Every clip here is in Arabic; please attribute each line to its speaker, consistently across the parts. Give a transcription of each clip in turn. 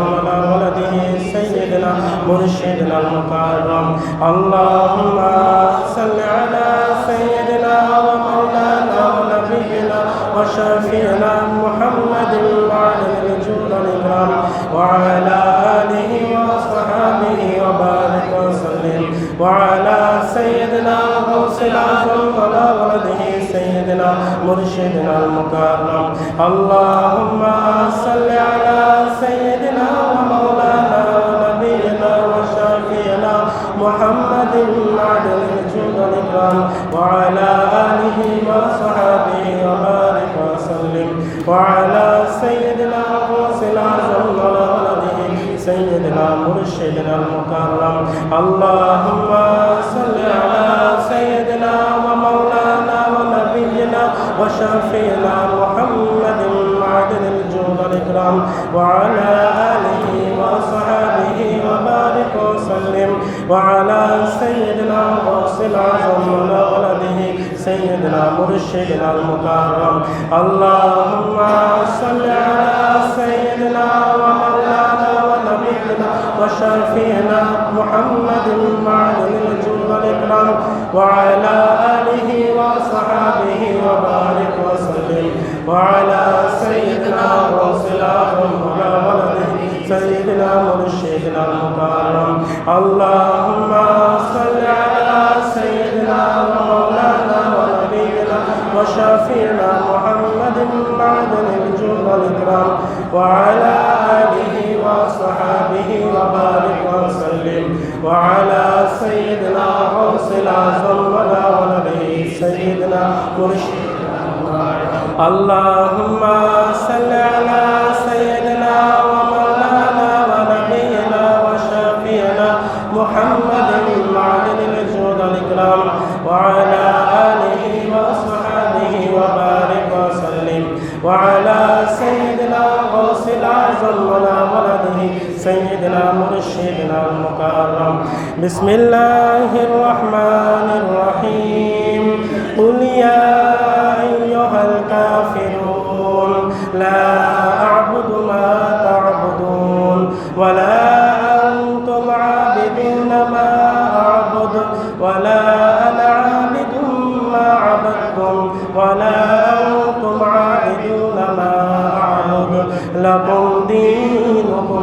Speaker 1: على ولده سيدنا مرشدنا المكرم اللهم صل على سيدنا ومولانا ونبينا وشافينا اللهم صل على سيدنا ومولانا ونبينا وشافينا محمد معدن الجود والإكرام وعلى آله وصحبه وبارك وسلم. وعلى سيدنا غوث العظم وعلى ولده سيدنا مرشدنا المكرم. اللهم صل على سيدنا وشافينا محمد معدن الجود والإكرام وعلى آله وصحبه وبارك وسلم. وعلى سيدنا غوث العظم ولده سيدنا مرشدنا المكرم. اللهم صل على سيدنا ومولانا ونبينا وشافينا محمد معدن الجود والإكرام وعلى آله وعلى سيدنا وعلى ولده سيدنا مرشدنا المكرم. اللهم صل على سيدنا ومولانا ونبينا وشافينا محمد معدن الجود والإكرام. وعلى آله وصحبه وبارك وسلم. وعلى سيدنا غوث العظم ولا ولده سيدنا مرشدنا اللهم صل على سيدنا سيدنا مرشدنا المكرم. بسم الله الرحمن الرحيم. قل يا أيها الكافرون لا أعبد ما تعبدون ولا أنتم عابدون ما أعبد ولا أنا عابد ما عبدتم ولا أنتم عابدون ما أعبد. لكم دينكم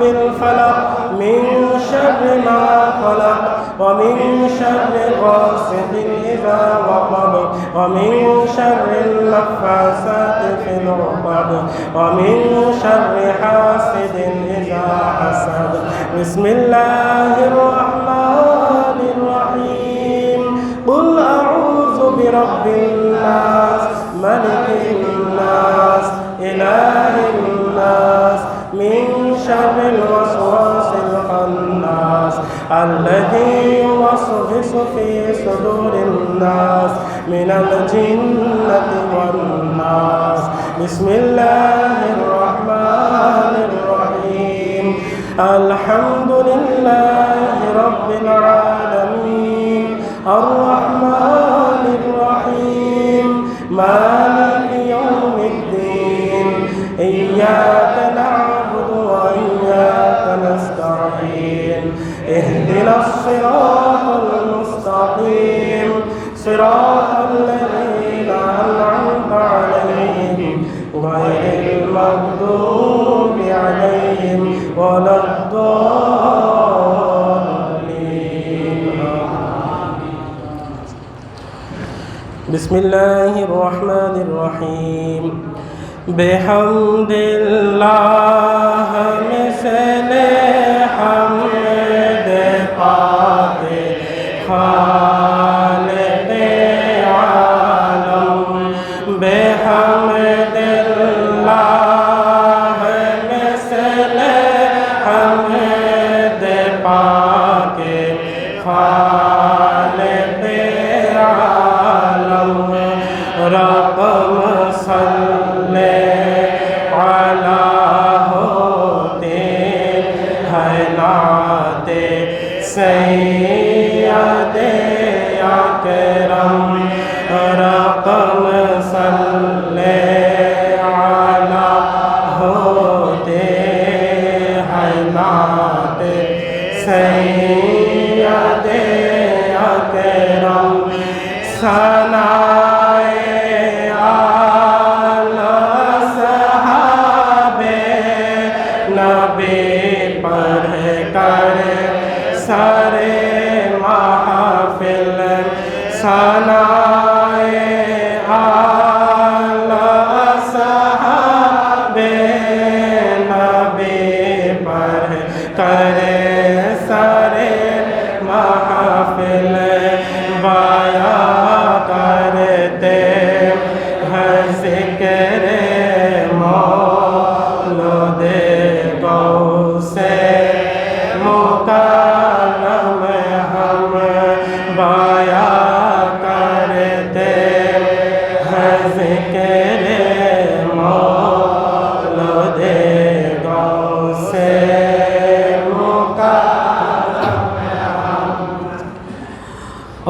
Speaker 1: برب الفلق من شر ما خلق ومن شر غاسق إذا وقب ومن شر النفاسات في العقد ومن شر حاسد إذا حسد. بسم الله الرحمن الرحيم. قل أعوذ برب الناس يوسوس في صدور الناس من الجنة والناس. بسم الله الرحمن الرحيم. الحمد لله رب العالمين. الرحمن بسم الله الرحمن الرحيم بحمد الله مثل حمد پاک خالق عالم بحمد الله مثل حمد پاک خالق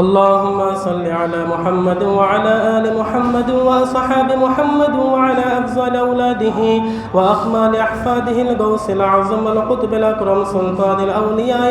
Speaker 1: اللهم صل على محمد وعلى آل محمد وأصحاب محمد وعلى أفضل أولاده وأخمال أحفاده الغوث الأعظم القطب الأكرم سلطان الأولياء